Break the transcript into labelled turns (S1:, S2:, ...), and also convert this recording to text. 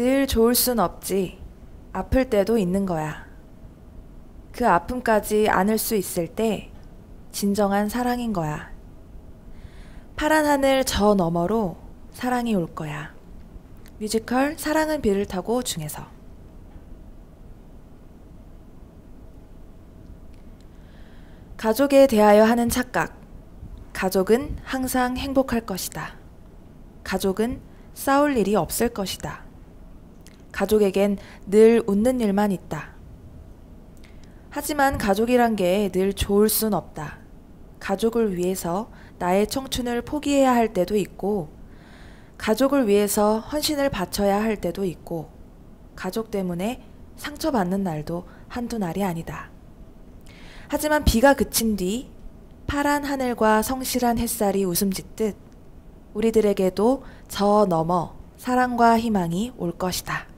S1: 늘 좋을 순 없지. 아플 때도 있는 거야. 그 아픔까지 안을 수 있을 때 진정한 사랑인 거야. 파란 하늘 저 너머로 사랑이 올 거야. 뮤지컬 사랑은 비를 타고 중에서 가족에 대하여 하는 착각. 가족은 항상 행복할 것이다. 가족은 싸울 일이 없을 것이다. 가족에겐 늘 웃는 일만 있다. 하지만 가족이란 게 늘 좋을 순 없다. 가족을 위해서 나의 청춘을 포기해야 할 때도 있고, 가족을 위해서 헌신을 바쳐야 할 때도 있고, 가족 때문에 상처받는 날도 한두 날이 아니다. 하지만 비가 그친 뒤 파란 하늘과 성실한 햇살이 웃음 짓듯 우리들에게도 저 너머 사랑과 희망이 올 것이다.